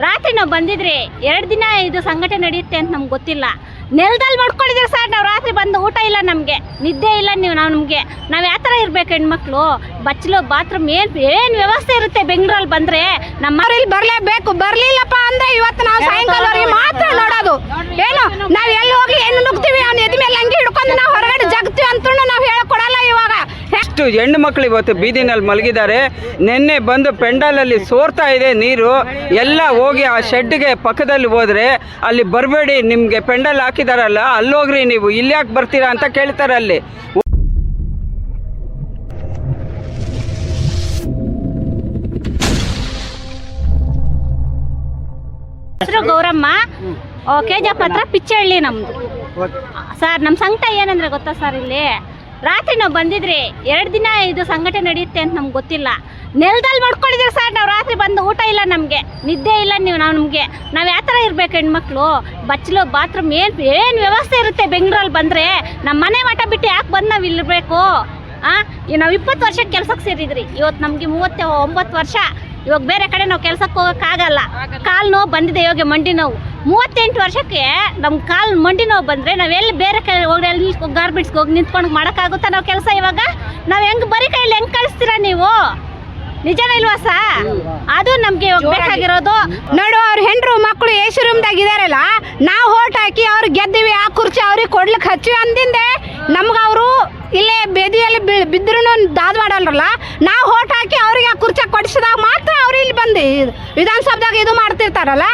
ರಾತ್ರಿ ನಾವು ಬಂದಿದ್ರಿ ಎರಡು ದಿನ ಇದು ಸಂಘಟನೆ ನಡೆಯುತ್ತೆ ಅಂತ ನಮ್ಗೆ ಗೊತ್ತಿಲ್ಲ. ನೆಲದಲ್ಲಿ ಮಾಡ್ಕೊಂಡಿದ್ದೀರಿ ಸರ್ ನಾವು ರಾತ್ರಿ ಬಂದು ಊಟ ಇಲ್ಲ ನಮಗೆ ನಿದ್ದೆ ಇಲ್ಲ ನೀವು ನಾವು ನಮಗೆ. ನಾವು ಯಾವ ಥರ ಇರಬೇಕು ಹೆಣ್ಮಕ್ಳು? ಬಚ್ಚಲು ಬಾತ್ರೂಮ್ ಏನು ಏನು ವ್ಯವಸ್ಥೆ ಇರುತ್ತೆ ಬೆಂಗಳೂರಲ್ಲಿ ಬಂದರೆ? ನಮ್ಮ ಇಲ್ಲಿ ಬರಲೇಬೇಕು. ಬರಲಿಲ್ಲಪ್ಪ ಅಂದ್ರೆ ಇವತ್ತು ನಾವು ಸಾಯಂಕಾಲವರೆಗೆ ಮಾತ್ರ ನೋಡೋದು ಏನು ನಾವ್ ಎಲ್ಲಿ ಹೋಗಿ ಏನು ನುಗ್ತೀವಿ ಅವ್ನ ಎದ್ ಮೇಲೆ ಹಂಗೆ ಹಿಡ್ಕೊಂಡು ನಾವು ಹೊರಗಡೆ ಜಗ್ತೀವಿ ಅಂತ ನಾವು ಹೇಳಕ್ ಕೊಡಲ್ಲ ಇವಾಗ ಎಷ್ಟು ಹೆಣ್ಣು ಮಕ್ಕಳು ಇವತ್ತು ಬೀದಿನಲ್ಲಿ ಮಲಗಿದ್ದಾರೆ. ನಿನ್ನೆ ಬಂದು ಪೆಂಡಲಲ್ಲಿ ಸೋರ್ತಾ ಇದೆ ನೀರು. ಎಲ್ಲ ಹೋಗಿ ಆ ಶೆಡ್ಗೆ ಪಕ್ಕದಲ್ಲಿ ಹೋದ್ರೆ ಅಲ್ಲಿ ಬರಬೇಡಿ ನಿಮಗೆ ಪೆಂಡಲ್ ಹಾಕಿದಾರಲ್ಲ ಅಲ್ಲೋಗ್ರಿ ನೀವು ಇಲ್ಲಿ ಯಾಕೆ ಬರ್ತೀರಾ ಅಂತ ಕೇಳ್ತಾರೆ ಅಲ್ಲಿ. ಹೆಸರು ಗೌರಮ್ಮ. ಕೆ ಜಿ ಹತ್ರ ಪಿಚ್ಚಹಳ್ಳಿ ನಮ್ಮದು ಸರ್ ನಮ್ಮ ಸಂಕಟ ಏನಂದ್ರೆ ಗೊತ್ತಾ ಸರ್ ಇಲ್ಲಿ? ರಾತ್ರಿ ನಾವು ಬಂದಿದ್ರಿ, ಎರಡು ದಿನ ಇದು ಸಂಘಟನೆ ನಡೆಯುತ್ತೆ ಅಂತ ನಮ್ಗೆ ಗೊತ್ತಿಲ್ಲ. ನೆಲದಲ್ಲಿ ಮಾಡ್ಕೊಂಡಿದ್ದೀರಿ ಸರ್, ನಾವು ರಾತ್ರಿ ಬಂದು ಊಟ ಇಲ್ಲ ನಮಗೆ, ನಿದ್ದೆ ಇಲ್ಲ ನೀವು, ನಾವು ನಮಗೆ. ನಾವು ಯಾವ ಥರ ಇರಬೇಕು ಹೆಣ್ಮಕ್ಳು? ಬಚ್ಚಲು, ಬಾತ್ರೂಮ್ ಏನು ಏನು ವ್ಯವಸ್ಥೆ ಇರುತ್ತೆ ಬೆಂಗಳೂರಲ್ಲಿ ಬಂದರೆ? ನಮ್ಮ ಮನೆ ಮಠ ಬಿಟ್ಟು ಯಾಕೆ ಬಂದು ನಾವು ಇಲ್ಲಿರ್ಬೇಕು ನಾವು ಇಪ್ಪತ್ತು ವರ್ಷ ಕೆಲ್ಸಕ್ಕೆ ಸೇರಿದ್ರಿ. ಇವತ್ತು ನಮಗೆ ಮೂವತ್ತ ಒಂಬತ್ತು ವರ್ಷ. ಇವಾಗ ಬೇರೆ ಕಡೆ ನಾವು ಕೆಲ್ಸಕ್ಕೆ ಹೋಗೋಕ್ಕಾಗಲ್ಲ ಕಾಲು ನೋವು ಬಂದಿದೆ ಇವಾಗ ಮಂಡಿ ನೋವು. ಮೂವತ್ತೆಂಟು ವರ್ಷಕ್ಕೆ ನಮ್ಮ ಕಾಲು ಮಂಡಿ ನೋವು ಬಂದರೆ ನಾವೆಲ್ಲಿ ಬೇರೆ ಕಡೆ ಹೋಗಿ ಅಲ್ಲಿ ಗಾರ್ಮೆಂಟ್ಸ್ಗೆ ಹೋಗಿ ನಿಂತ್ಕೊಂಡು ಮಾಡೋಕ್ಕಾಗುತ್ತಾ ನಾವು ಕೆಲಸ ಇವಾಗ? ನಾವು ಹೆಂಗೆ ಬರೀ ಕೈಯಲ್ಲಿ ಹೆಂಗೆ ಕಳಿಸ್ತೀರಾ ನೀವು? ನಿಜನೇ ಇಲ್ವಾ ಸಾ? ಅದು ನಮಗೆ ಇವಾಗ ಬೇಕಾಗಿರೋದು. ನೋಡು ಅವ್ರ ಹೆಂಡ್ರು ಮಕ್ಕಳು ಎ ಸಿ ರೂಮ್ದಾಗ ಇದಾರಲ್ಲ ನಾವು ಹೋಟ್ ಹಾಕಿ ಅವ್ರು ಗೆದ್ದಿವಿ ಆ ಕುರ್ಚಿ ಅವ್ರಿಗೆ ಕೊಡ್ಲಿಕ್ಕೆ ಹಚ್ಚಿ ಅಂದಿಂದೆ ನಮ್ಗೆ ಅವರು ಇಲ್ಲೇ ಬೇದಿಯಲ್ಲಿ ಬಿದ್ದರೂ ದಾದ್ ಮಾಡಲ್ರಲ್ಲ? ನಾವು ಹೋಟ್ ಹಾಕಿ ಅವ್ರಿಗೆ ಆ ಕುರ್ಚಿ ಕೊಡಿಸಿದಾಗ ಮಾತ್ರ ಅವ್ರು ಇಲ್ಲಿ ಬಂದು ವಿಧಾನಸಭೆದಾಗ ಇದು ಮಾಡ್ತಿರ್ತಾರಲ್ಲ?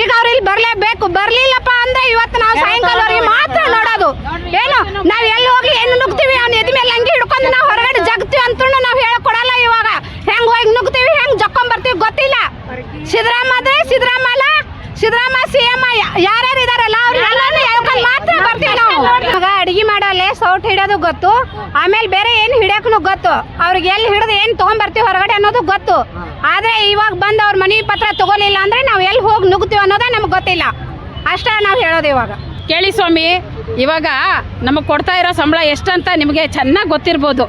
ಈಗ ಅವ್ರು ಇಲ್ಲಿ ಬರಲೇಬೇಕು. ಬರಲಿಲ್ಲಪ್ಪ ಅಂದ್ರೆ ಇವತ್ತು ನಾವು ಸಾಯಂಕಾಲವರೆಗೆ ಮಾತ್ರ ನೋಡೋದು. ಏನು? ನಾವು ಎಲ್ಲಿ ಹೋಗಿ ಏನು ನುಗ್ತೀವಿ ಅವ್ನ ಎದ್ ಮೇಲೆ ಹಂಗೆ ಹಿಡ್ಕೊಂಡು ನಾವು ಹೊರಗಡೆ ಜಗ್ತೀವಿ ಅಂತ ನಾವು ಹೇಳಕೊಡಲ್ಲ ಇವಾಗ. ಹೆಂಗ್ ಹೋಗಿ ನುಗ್ತೀವಿ ಹೆಂಗ್ ಜಕ್ಕೊಂಬರ್ತೀವಿ ಗೊತ್ತಿಲ್ಲ. ಸಿದ್ದರಾಮ ಅಲ್ಲ. ಸಿದ್ದರಾಮ ಸಿ ಎಂ ಯಾರ್ಯಾರು ಇದಾರಲ್ಲ ಅವ್ರೆಲ್ಲಾನು ಹೇಳ್ಕೊಂಡ್ ಮಾತ್ರ ಬರ್ತೀವಿ ನಾವು ಮಗ ಅಡಿಗೆ ಸೌಟ್ ಹಿಡಿಯೋದು ಗೊತ್ತು. ಆಮೇಲೆ ಬೇರೆ ಏನು ಹಿಡಿಯೋಕ್ಕೂ ಗೊತ್ತು. ಅವ್ರಿಗೆ ಎಲ್ಲಿ ಹಿಡಿದು ಏನು ತೊಗೊಂಬರ್ತೀವಿ ಹೊರಗಡೆ ಅನ್ನೋದು ಗೊತ್ತು. ಆದರೆ ಇವಾಗ ಬಂದು ಅವ್ರ ಮನೆ ಪತ್ರ ತಗೋಲಿಲ್ಲ ಅಂದ್ರೆ ನಾವು ಎಲ್ಲಿ ಹೋಗಿ ನುಗ್ತೀವಿ ಅನ್ನೋದೇ ನಮ್ಗೆ ಗೊತ್ತಿಲ್ಲ. ಅಷ್ಟೇ ನಾವು ಹೇಳೋದು ಇವಾಗ. ಕೇಳಿ ಸ್ವಾಮಿ, ಇವಾಗ ನಮಗೆ ಕೊಡ್ತಾ ಇರೋ ಸಂಬಳ ಎಷ್ಟಂತ ನಿಮಗೆ ಚೆನ್ನಾಗಿ ಗೊತ್ತಿರ್ಬೋದು.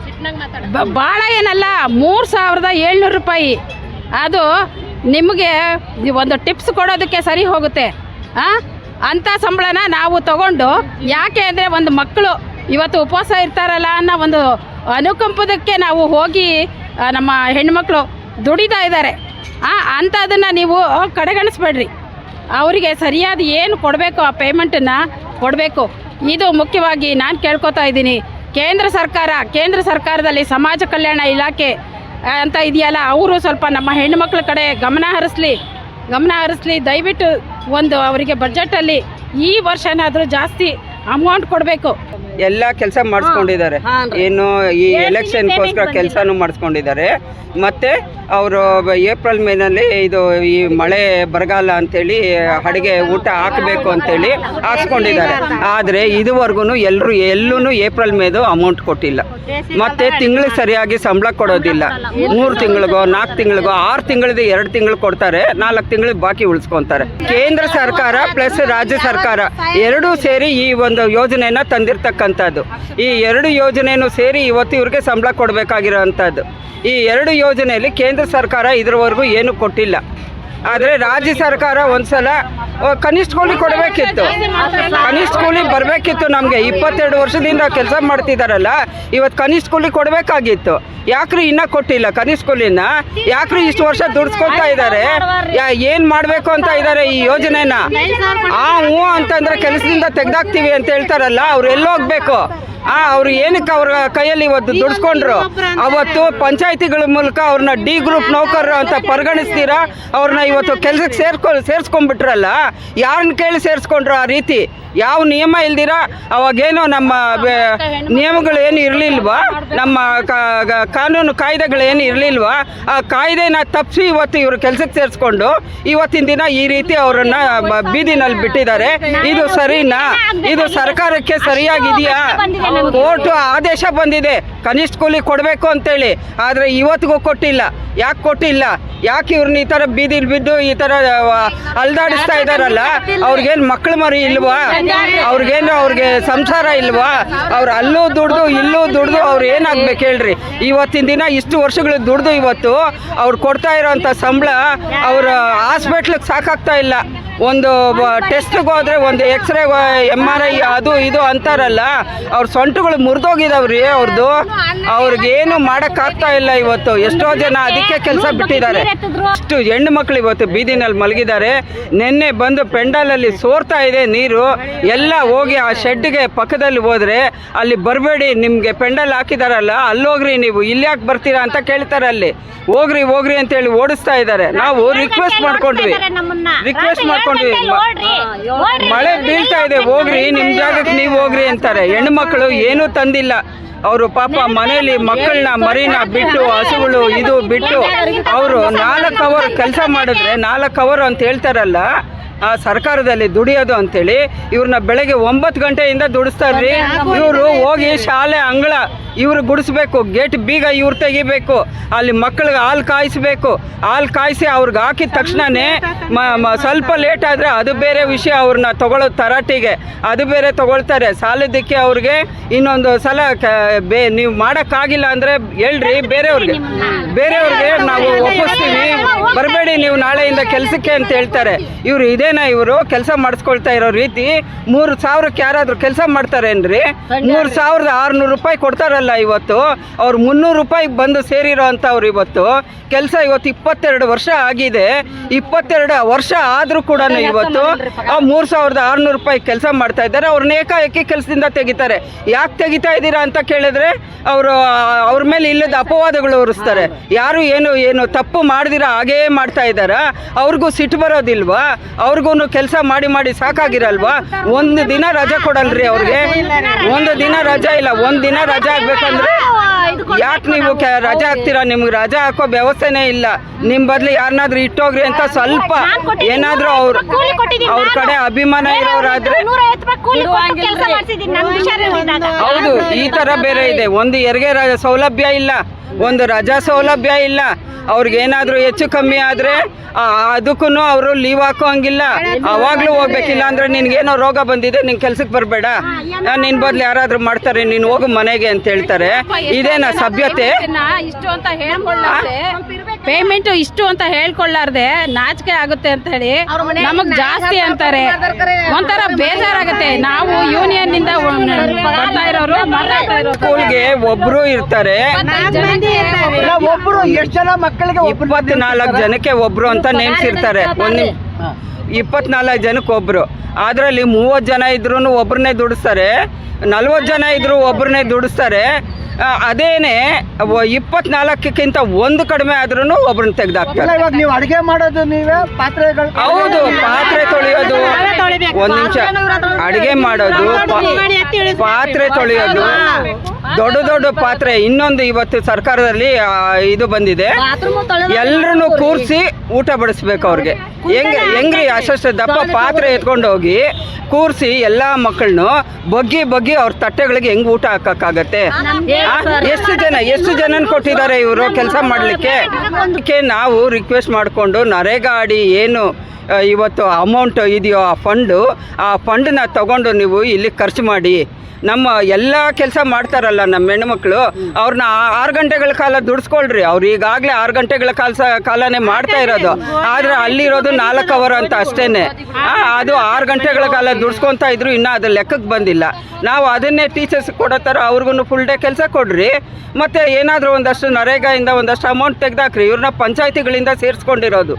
ಭಾಳ ಏನಲ್ಲ, ಮೂರು ಸಾವಿರದ ಏಳ್ನೂರು ರೂಪಾಯಿ. ಅದು ನಿಮಗೆ ಒಂದು ಟಿಪ್ಸ್ ಕೊಡೋದಕ್ಕೆ ಸರಿ ಹೋಗುತ್ತೆ. ಅಂತ ಅಂಥ ಸಂಬಳನ ನಾವು ತಗೊಂಡು, ಯಾಕೆ ಅಂದರೆ ಒಂದು ಮಕ್ಕಳು ಇವತ್ತು ಉಪವಾಸ ಇರ್ತಾರಲ್ಲ ಅನ್ನೋ ಒಂದು ಅನುಕಂಪದಕ್ಕೆ ನಾವು ಹೋಗಿ ನಮ್ಮ ಹೆಣ್ಮಕ್ಳು ದುಡಿತಾ ಇದ್ದಾರೆ. ಅಂಥದನ್ನು ನೀವು ಕಡೆಗಣಿಸ್ಬೇಡ್ರಿ. ಅವರಿಗೆ ಸರಿಯಾದ ಏನು ಕೊಡಬೇಕು, ಆ ಪೇಮೆಂಟನ್ನು ಕೊಡಬೇಕು. ಇದು ಮುಖ್ಯವಾಗಿ ನಾನು ಕೇಳ್ಕೊತಾ ಇದ್ದೀನಿ. ಕೇಂದ್ರ ಸರ್ಕಾರ, ಕೇಂದ್ರ ಸರ್ಕಾರದಲ್ಲಿ ಸಮಾಜ ಕಲ್ಯಾಣ ಇಲಾಖೆ ಅಂತ ಇದೆಯಲ್ಲ, ಅವರು ಸ್ವಲ್ಪ ನಮ್ಮ ಹೆಣ್ಣುಮಕ್ಳ ಕಡೆ ಗಮನ ಹರಿಸ್ಲಿ. ಗಮನ ಹರಿಸ್ಲಿ. ದಯವಿಟ್ಟು ಒಂದು ಅವರಿಗೆ ಬಜೆಟಲ್ಲಿ ಈ ವರ್ಷನಾದರೂ ಜಾಸ್ತಿ ಅಮೌಂಟ್ ಕೊಡಬೇಕು. ಎಲ್ಲ ಕೆಲಸ ಮಾಡಿಸ್ಕೊಂಡಿದ್ದಾರೆ. ಏನು ಈ ಎಲೆಕ್ಷನ್ಗೋಸ್ಕರ ಕೆಲಸನೂ ಮಾಡಿಸ್ಕೊಂಡಿದ್ದಾರೆ. ಮತ್ತೆ ಅವರು ಏಪ್ರಿಲ್ ಮೇನಲ್ಲಿ ಇದು ಈ ಮಳೆ ಬರಗಾಲ ಅಂತೇಳಿ ಅಡುಗೆ ಊಟ ಹಾಕಬೇಕು ಅಂತೇಳಿ ಹಾಕ್ಸ್ಕೊಂಡಿದ್ದಾರೆ. ಆದರೆ ಇದುವರೆಗೂ ಎಲ್ಲರೂ ಎಲ್ಲೂ ಏಪ್ರಿಲ್ ಮೇದು ಅಮೌಂಟ್ ಕೊಟ್ಟಿಲ್ಲ. ಮತ್ತೆ ತಿಂಗಳು ಸರಿಯಾಗಿ ಸಂಬಳ ಕೊಡೋದಿಲ್ಲ. ಮೂರು ತಿಂಗಳಿಗೋ ನಾಲ್ಕು ತಿಂಗಳಿಗೋ ಆರು ತಿಂಗಳದ್ದು ಎರಡು ತಿಂಗಳು ಕೊಡ್ತಾರೆ. ನಾಲ್ಕು ತಿಂಗಳಿಗೆ ಬಾಕಿ ಉಳಿಸ್ಕೊತಾರೆ. ಕೇಂದ್ರ ಸರ್ಕಾರ ಪ್ಲಸ್ ರಾಜ್ಯ ಸರ್ಕಾರ ಎರಡೂ ಸೇರಿ ಈ ಒಂದು ಯೋಜನೆನ ತಂದಿರ್ತಕ್ಕಂಥದ್ದು ಈ ಎರಡು ಯೋಜನೆಯೂ ಸೇರಿ ಇವತ್ತು ಇವ್ರಿಗೆ ಸಂಬಳ ಕೊಡಬೇಕಾಗಿರೋ ಅಂಥದ್ದು ಈ ಎರಡು ಯೋಜನೆಯಲ್ಲಿ ಕೇಂದ್ರ ಸರ್ಕಾರ ಇದರವರೆಗೂ ಏನು ಕೊಟ್ಟಿಲ್ಲ. ಆದರೆ ರಾಜ್ಯ ಸರ್ಕಾರ ಒಂದ್ಸಲ ಸಲ ಕನಿಷ್ಠ ಕೂಲಿ ಕೊಡಬೇಕಿತ್ತು. ಕನಿಷ್ಠ ಕೂಲಿ ಬರಬೇಕಿತ್ತು ನಮಗೆ. ಇಪ್ಪತ್ತೆರಡು ವರ್ಷದಿಂದ ಕೆಲಸ ಮಾಡ್ತಿದ್ದಾರಲ್ಲ ಇವತ್ತು ಕನಿಷ್ಠ ಕೂಲಿ ಕೊಡಬೇಕಾಗಿತ್ತು. ಯಾಕ್ರಿ ಇನ್ನ ಕೊಟ್ಟಿಲ್ಲ? ಕನಿಸ್ಕೂಲಿನ ಯಾಕ್ರಿ ಇಷ್ಟು ವರ್ಷ ದುಡ್ಸ್ಕೊತಾ ಇದ್ದಾರೆ? ಏನು ಮಾಡಬೇಕು ಅಂತ ಇದ್ದಾರೆ ಈ ಯೋಜನೆನ? ಆ ಹ್ಞೂ ಅಂತಂದ್ರೆ ಕೆಲಸದಿಂದ ತೆಗ್ದಾಕ್ತಿವಿ ಅಂತ ಹೇಳ್ತಾರಲ್ಲ ಅವ್ರು ಎಲ್ಲಿ ಹೋಗ್ಬೇಕು? ಆ ಅವ್ರು ಏನಕ್ಕೆ ಅವ್ರ ಕೈಯಲ್ಲಿ ಇವತ್ತು ದುಡ್ಸ್ಕೊಂಡ್ರು? ಅವತ್ತು ಪಂಚಾಯತಿಗಳ ಮೂಲಕ ಅವ್ರನ್ನ ಡಿ ಗ್ರೂಪ್ ನೌಕರರು ಅಂತ ಪರಿಗಣಿಸ್ತೀರಾ? ಅವ್ರನ್ನ ಇವತ್ತು ಕೆಲ್ಸಕ್ಕೆ ಸೇರ್ಕೊ ಸೇರಿಸ್ಕೊಂಡ್ಬಿಟ್ರಲ್ಲ? ಯಾರನ್ನ ಕೇಳಿ ಸೇರಿಸ್ಕೊಂಡ್ರು ಆ ರೀತಿ? ಯಾವ ನಿಯಮ ಇಲ್ದಿರಾ? ಅವಾಗೇನೋ ನಮ್ಮ ನಿಯಮಗಳು ಏನು ಇರಲಿಲ್ವಾ? ನಮ್ಮ ಕಾನೂನು ಕಾಯ್ದೆಗಳೇನು ಇರಲಿಲ್ವ, ಆ ಕಾಯ್ದೆನ ತಪ್ಪಿಸಿ ಇವತ್ತು ಇವರು ಕೆಲಸಕ್ಕೆ ಸೇರಿಸ್ಕೊಂಡು ಇವತ್ತಿನ ದಿನ ಈ ರೀತಿ ಅವರನ್ನ ಬೀದಿನಲ್ಲಿ ಬಿಟ್ಟಿದ್ದಾರೆ. ಇದು ಸರಿನಾ? ಇದು ಸರ್ಕಾರಕ್ಕೆ ಸರಿಯಾಗಿದೆಯಾ? ಕೋರ್ಟ್ ಆದೇಶ ಬಂದಿದೆ. ಕನಿಷ್ಠ ಕೂಲಿ ಕೊಡಬೇಕು ಅಂತೇಳಿ. ಆದರೆ ಇವತ್ತಿಗೂ ಕೊಟ್ಟಿಲ್ಲ. ಯಾಕೆ ಕೊಟ್ಟಿಲ್ಲ? ಯಾಕೆ ಇವ್ರನ್ನ ಈ ಥರ ಬೀದಿಲಿ ಬಿದ್ದು ಈ ಥರ ಅಲ್ದಾಡಿಸ್ತಾ ಇದ್ದಾರಲ್ಲ ಅವ್ರಿಗೇನು ಮಕ್ಕಳು ಮರಿ ಇಲ್ವಾ? ಅವ್ರಿಗೇನು ಅವ್ರಿಗೆ ಸಂಸಾರ ಇಲ್ವಾ? ಅವ್ರು ಅಲ್ಲೂ ದುಡ್ದು, ಇಲ್ಲೂ ದುಡ್ದು ಅವ್ರು ಏನಾಗ್ಬೇಕು ಹೇಳ್ರಿ? ಇವತ್ತಿನ ದಿನ ಇಷ್ಟು ವರ್ಷಗಳು ದುಡ್ದು ಇವತ್ತು ಅವ್ರು ಕೊಡ್ತಾ ಇರೋಂಥ ಸಂಬಳ ಅವರ ಹಾಸ್ಪಿಟ್ಲಿಗೆ ಸಾಕಾಗ್ತಾ ಇಲ್ಲ. ಒಂದು ಟೆಸ್ಟ್ಗೆ ಹೋದ್ರೆ ಒಂದು ಎಕ್ಸ್ರೇ ಎಂ ಆರ್ ಐ ಅದು ಇದು ಅಂತಾರಲ್ಲ ಅವ್ರ ಸೊಂಟಗಳು ಮುರಿದೋಗಿದಾವ್ರಿ ಅವ್ರದ್ದು ಅವ್ರಿಗೇನು ಮಾಡೋಕ್ಕಾಗ್ತಾ ಇಲ್ಲ ಇವತ್ತು. ಎಷ್ಟೋ ಜನ ಅದಕ್ಕೆ ಕೆಲಸ ಬಿಟ್ಟಿದ್ದಾರೆ. ಇಷ್ಟು ಹೆಣ್ಣು ಮಕ್ಕಳು ಇವತ್ತು ಬೀದಿನಲ್ಲಿ ಮಲಗಿದ್ದಾರೆ. ನಿನ್ನೆ ಬಂದು ಪೆಂಡಲಲ್ಲಿ ಸೋರ್ತಾ ಇದೆ ನೀರು. ಎಲ್ಲ ಹೋಗಿ ಆ ಶೆಡ್ಗೆ ಪಕ್ಕದಲ್ಲಿ ಹೋದರೆ ಅಲ್ಲಿ ಬರಬೇಡಿ ನಿಮಗೆ ಪೆಂಡಲ್ ಹಾಕಿದಾರಲ್ಲ ಅಲ್ಲೋಗ್ರಿ ನೀವು. ಇಲ್ಲಿ ಯಾಕೆ ಬರ್ತೀರಾ ಅಂತ ಕೇಳ್ತಾರೆ ಅಲ್ಲಿ. ಹೋಗ್ರಿ ಹೋಗ್ರಿ ಅಂತೇಳಿ ಓಡಿಸ್ತಾ ಇದ್ದಾರೆ. ನಾವು ರಿಕ್ವೆಸ್ಟ್ ಮಾಡ್ಕೊಂಡ್ವಿ. ರಿಕ್ವೆಸ್ಟ್ ಮಾಡ್ಕೊಂಡ್ವಿ. ಮ- ಮಳೆ ಬೀಳ್ತಾ ಇದೆ ಹೋಗ್ರಿ. ನಿಮ್ ಜಾಗಕ್ಕೆ ನೀವು ಹೋಗ್ರಿ ಅಂತಾರೆ. ಹೆಣ್ಣು ಮಕ್ಕಳು ಏನೂ ತಂದಿಲ್ಲ. ಅವರು ಪಾಪ ಮನೆಯಲ್ಲಿ ಮಕ್ಕಳನ್ನ ಮರಿನ ಬಿಟ್ಟು ಹಸುಗಳು ಇದು ಬಿಟ್ಟು ಅವರು ನಾಲ್ಕು ಅವರ್ ಕೆಲಸ ಮಾಡಿದ್ರೆ ನಾಲ್ಕು ಅವರ್ ಅಂತ ಹೇಳ್ತಾರಲ್ಲ ಸರ್ಕಾರದಲ್ಲಿ ದುಡಿಯೋದು ಅಂತೇಳಿ ಇವ್ರನ್ನ ಬೆಳಗ್ಗೆ ಒಂಬತ್ತು ಗಂಟೆಯಿಂದ ದುಡಿಸ್ತಾರ್ರಿ ಇವರು ಹೋಗಿ ಶಾಲೆ ಅಂಗಳ ಇವ್ರು ಗುಡಿಸ್ಬೇಕು ಗೇಟ್ ಬೀಗ ಇವ್ರು ತೆಗಿಬೇಕು ಅಲ್ಲಿ ಮಕ್ಕಳಿಗೆ ಹಾಲು ಕಾಯಿಸ್ಬೇಕು. ಹಾಲು ಕಾಯಿಸಿ ಅವ್ರಿಗೆ ಹಾಕಿದ ತಕ್ಷಣನೇ ಸ್ವಲ್ಪ ಲೇಟ್ ಆದರೆ ಅದು ಬೇರೆ ವಿಷಯ ಅವ್ರನ್ನ ತಗೊಳ್ಳೋ ತರಾಟೆಗೆ. ಅದು ಬೇರೆ ತಗೊಳ್ತಾರೆ. ಸಾಲದಕ್ಕೆ ಅವ್ರಿಗೆ ಇನ್ನೊಂದು ಸಲ ಬೇ ನೀವು ಮಾಡೋಕ್ಕಾಗಿಲ್ಲ ಅಂದರೆ ಹೇಳ್ರಿ ಬೇರೆಯವ್ರಿಗೆ. ಬೇರೆಯವ್ರಿಗೆ ನಾವು ಒಪ್ಪಿಸ್ತೀವಿ. ಬರಬೇಡಿ ನೀವು ನಾಳೆಯಿಂದ ಕೆಲಸಕ್ಕೆ ಅಂತ ಹೇಳ್ತಾರೆ. ಇವರು ಇದೇನಾ ಇವರು ಕೆಲಸ ಮಾಡಿಸ್ಕೊಳ್ತಾ ಇರೋ ರೀತಿ ಮೂರು ಸಾವಿರಕ್ಕೆ ಯಾರಾದ್ರೂ ಕೆಲಸ ಮಾಡ್ತಾರೇನ್ರಿ? ಮೂರು ಸಾವಿರದ ಆರುನೂರು ರೂಪಾಯಿ ಕೊಡ್ತಾರಲ್ಲ ಇವತ್ತು. ಅವ್ರು ಮುನ್ನೂರು ರೂಪಾಯಿ ಬಂದು ಸೇರಿರೋ ಅಂಥವ್ರು ಇವತ್ತು. ಕೆಲಸ ಇವತ್ತು ಇಪ್ಪತ್ತೆರಡು ವರ್ಷ ಆಗಿದೆ. ಇಪ್ಪತ್ತೆರಡು ವರ್ಷ ಆದರೂ ಕೂಡ ಇವತ್ತು ಆ ಮೂರು ಸಾವಿರದ ಆರುನೂರು ರೂಪಾಯಿ ಕೆಲಸ ಮಾಡ್ತಾ ಇದ್ದಾರೆ. ಅವ್ರನ್ನ ಏಕಾಏಕಿ ಕೆಲಸದಿಂದ ತೆಗಿತಾರೆ. ಯಾಕೆ ತೆಗಿತಾ ಇದ್ದೀರಾ ಅಂತ ಕೇಳಿದ್ರೆ ಅವರು ಅವ್ರ ಮೇಲೆ ಇಲ್ಲದ ಅಪವಾದಗಳು ಹೊರಿಸ್ತಾರೆ ಯಾರು ಏನು ಏನು ತಪ್ಪು ಮಾಡಿದಿರ ಹಾಗೇ ಮಾಡ್ತಾ ಇದ್ದಾರಾ? ಅವ್ರಿಗೂ ಸಿಟ್ಟು ಬರೋದಿಲ್ವಾ? ಅವ್ರಿಗೂ ಕೆಲಸ ಮಾಡಿ ಮಾಡಿ ಸಾಕಾಗಿರಲ್ವಾ? ಒಂದು ದಿನ ರಜೆ ಕೊಡಲ್ರಿ ಅವ್ರಿಗೆ. ಒಂದು ದಿನ ರಜಾ ಇಲ್ಲ. ಒಂದು ದಿನ ರಜಾ ಆಗ್ಬೇಕಂದ್ರೆ ಯಾಕೆ ನೀವು ರಜಾ ಹಾಕ್ತೀರಾ? ನಿಮ್ಗೆ ರಜಾ ಹಾಕೋ ವ್ಯವಸ್ಥೆನೇ ಇಲ್ಲ. ನಿಮ್ಮ ಬದಲು ಯಾರನ್ನಾದ್ರೂ ಇಟ್ಟೋಗ್ರಿ ಅಂತ ಸ್ವಲ್ಪ ಏನಾದರೂ ಅವ್ರ ಅವ್ರ ಕಡೆ ಅಭಿಮಾನ ಇರೋರಾದ್ರೆ ಹೌದು, ಈ ತರ ಬೇರೆ ಇದೆ. ಒಂದು ಹೆರಿಗೆ ಸೌಲಭ್ಯ ಇಲ್ಲ, ಒಂದು ರಜಾ ಸೌಲಭ್ಯ ಇಲ್ಲ ಅವ್ರಿಗೇನಾದ್ರೂ ಹೆಚ್ಚು ಕಮ್ಮಿ ಆದ್ರೆ ಅದಕ್ಕೂ ಅವರು ಲೀವ್ ಹಾಕೋಂಗಿಲ್ಲ ಅವಾಗ್ಲೂ ಹೋಗ್ಬೇಕಿಲ್ಲ ಅಂದ್ರೆ ನಿನಗೇನೋ ರೋಗ ಬಂದಿದೆ ನಿನ್ ಕೆಲ್ಸಕ್ಕೆ ಬರಬೇಡ. ನಿನ್ ಬದಲು ಯಾರಾದರೂ ಮಾಡ್ತಾರೆ ನೀನು ಹೋಗು ಮನೆಗೆ ಅಂತ ಹೇಳ್ತಾರೆ. ಇದೇನಾ ಸಭ್ಯತೆ? ಪೇಮೆಂಟ್ ಇಷ್ಟು ಅಂತ ಹೇಳ್ಕೊಳ್ಳಾರ್ದೆ ನಾಚಿಕೆ ಆಗುತ್ತೆ ಅಂತ ಹೇಳಿ ನಮಗ್ ಜಾಸ್ತಿ ಅಂತಾರೆ. ಒಂಥರ ಬೇಜಾರಾಗುತ್ತೆ. ನಾವು ಯೂನಿಯನ್ನಿಂದ ಬರ್ತಾ ಇರೋರು ಮಾತಾಡ್ತಾ ಇರೋರು. ಸ್ಕೂಲ್ಗೆ ಒಬ್ರು ಇರ್ತಾರೆ. ಒಬ್ರು ಎಷ್ಟು ಜನ ಮಕ್ಕಳಿಗೆ ಇಪ್ಪತ್ನಾಲ್ಕು ಜನಕ್ಕೆ ಒಬ್ರು ಅಂತ ನೇಮಿಸಿರ್ತಾರೆ. ಒಂದು ಇಪ್ಪತ್ನಾಲ್ಕು ಜನಕ್ಕೆ ಒಬ್ರು. ಅದರಲ್ಲಿ ಮೂವತ್ತು ಜನ ಇದ್ರೂ ಒಬ್ರನ್ನೇ ದುಡಿಸ್ತಾರೆ. ನಲ್ವತ್ತು ಜನ ಇದ್ರು ಒಬ್ರನ್ನೇ ದುಡಿಸ್ತಾರೆ. ಅದೇನೆ ಇಪ್ಪತ್ನಾಲ್ಕಕ್ಕಿಂತ ಒಂದು ಕಡಿಮೆ ಆದ್ರೂ ಒಬ್ರನ್ನ ತೆಗ್ದಾಕ್ತಾರೆ. ಎಲ್ಲ ಇವಾಗ ನೀವು ಅಡಿಗೆ ಮಾಡೋದು ನೀವೇ ಪಾತ್ರೆಗಳು ಹೌದು ಪಾತ್ರೆ ತೊಳೆಯೋದು. ಒಂದ್ ನಿಮಿಷ. ಅಡಿಗೆ ಮಾಡೋದು ಪಾತ್ರೆ ತೊಳೆಯೋದು ದೊಡ್ಡ ದೊಡ್ಡ ಪಾತ್ರೆ. ಇನ್ನೊಂದು ಇವತ್ತು ಸರ್ಕಾರದಲ್ಲಿ ಆ, ಇದು ಬಂದಿದೆ. ಎಲ್ರನ್ನೂ ಕೂರಿಸಿ ಊಟ ಬಡಿಸ್ಬೇಕು ಅವ್ರಿಗೆ. ಹೆಂಗ್ ಹೆಂಗ್ರಿ ಅಷ್ಟು ದಪ್ಪ ಪಾತ್ರೆ ಎತ್ಕೊಂಡು ಹೋಗಿ ಕೂರಿಸಿ ಎಲ್ಲ ಮಕ್ಕಳನ್ನು ಬಗ್ಗಿ ಬಗ್ಗಿ ಅವ್ರ ತಟ್ಟೆಗಳಿಗೆ ಹೆಂಗ್ ಊಟ ಹಾಕಕ್ಕಾಗತ್ತೆ? ಆ? ಎಷ್ಟು ಜನ ಎಷ್ಟು ಜನ ಕೊಟ್ಟಿದ್ದಾರೆ ಇವರು ಕೆಲಸ ಮಾಡಲಿಕ್ಕೆ? ಅದಕ್ಕೆ ನಾವು ರಿಕ್ವೆಸ್ಟ್ ಮಾಡಿಕೊಂಡು ನರೇಗಾ ಅಡಿ ಏನು ಇವತ್ತು ಅಮೌಂಟ್ ಇದೆಯೋ ಆ ಫಂಡು ಆ ಫಂಡನ್ನ ತಗೊಂಡು ನೀವು ಇಲ್ಲಿ ಖರ್ಚು ಮಾಡಿ. ನಮ್ಮ ಎಲ್ಲ ಕೆಲಸ ಮಾಡ್ತಾರಲ್ಲ ನಮ್ಮ ಹೆಣ್ಮಕ್ಳು ಅವ್ರನ್ನ ಆರು ಗಂಟೆಗಳ ಕಾಲ ದುಡಿಸ್ಕೊಳ್ರಿ. ಅವ್ರು ಈಗಾಗಲೇ ಆರು ಗಂಟೆಗಳ ಕಾಲ ಕಾಲನೇ ಮಾಡ್ತಾ ಇರೋದು. ಆದರೆ ಅಲ್ಲಿರೋದು ನಾಲ್ಕು ಅವರ್ ಅಂತ ಅಷ್ಟೇ ಅದು ಆರು ಗಂಟೆಗಳ ಕಾಲ ದುಡಿಸ್ಕೊತಾ ಇದ್ರು, ಇನ್ನೂ ಅದು ಲೆಕ್ಕಕ್ಕೆ ಬಂದಿಲ್ಲ. ನಾವು ಅದನ್ನೇ ಟೀಚರ್ಸ್ ಕೊಡೋ ಥರ ಅವ್ರಿಗೂ ಫುಲ್ ಡೇ ಕೆಲಸ ಕೊಡ್ರಿ. ಮತ್ತು ಏನಾದರೂ ಒಂದಷ್ಟು ನರೇಗಾಯಿಂದ ಒಂದಷ್ಟು ಅಮೌಂಟ್ ತೆಗೆದಾಕ್ರಿ. ಇವ್ರನ್ನ ಪಂಚಾಯತಿಗಳಿಂದ ಸೇರಿಸ್ಕೊಂಡಿರೋದು.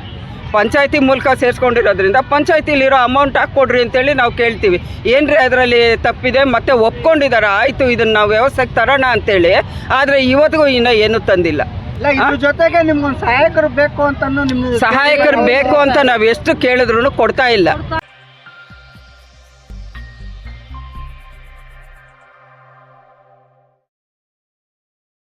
ಪಂಚಾಯತಿ ಮೂಲಕ ಸೇರಿಸ್ಕೊಂಡಿರೋದ್ರಿಂದ ಪಂಚಾಯತಿಲಿರೋ ಅಮೌಂಟ್ ಹಾಕ್ಕೊಡ್ರಿ ಅಂತೇಳಿ ನಾವು ಕೇಳ್ತೀವಿ. ಏನ್ರಿ ಅದರಲ್ಲಿ ತಪ್ಪಿದೆ? ಮತ್ತೆ ಒಪ್ಕೊಂಡಿದ್ದಾರೆ ಆಯಿತು ಇದನ್ನು ನಾವು ವ್ಯವಸ್ಥೆಗೆ ತರೋಣ ಅಂತೇಳಿ. ಆದರೆ ಇವತ್ತಿಗೂ ಇನ್ನೂ ಏನೂ ತಂದಿಲ್ಲ. ಜೊತೆಗೆ ನಿಮ್ಗೊಂದು ಸಹಾಯಕರು ಬೇಕು ಅಂತ ಸಹಾಯಕರು ಬೇಕು ಅಂತ ನಾವು ಎಷ್ಟು ಕೇಳಿದ್ರು ಕೊಡ್ತಾ ಇಲ್ಲ.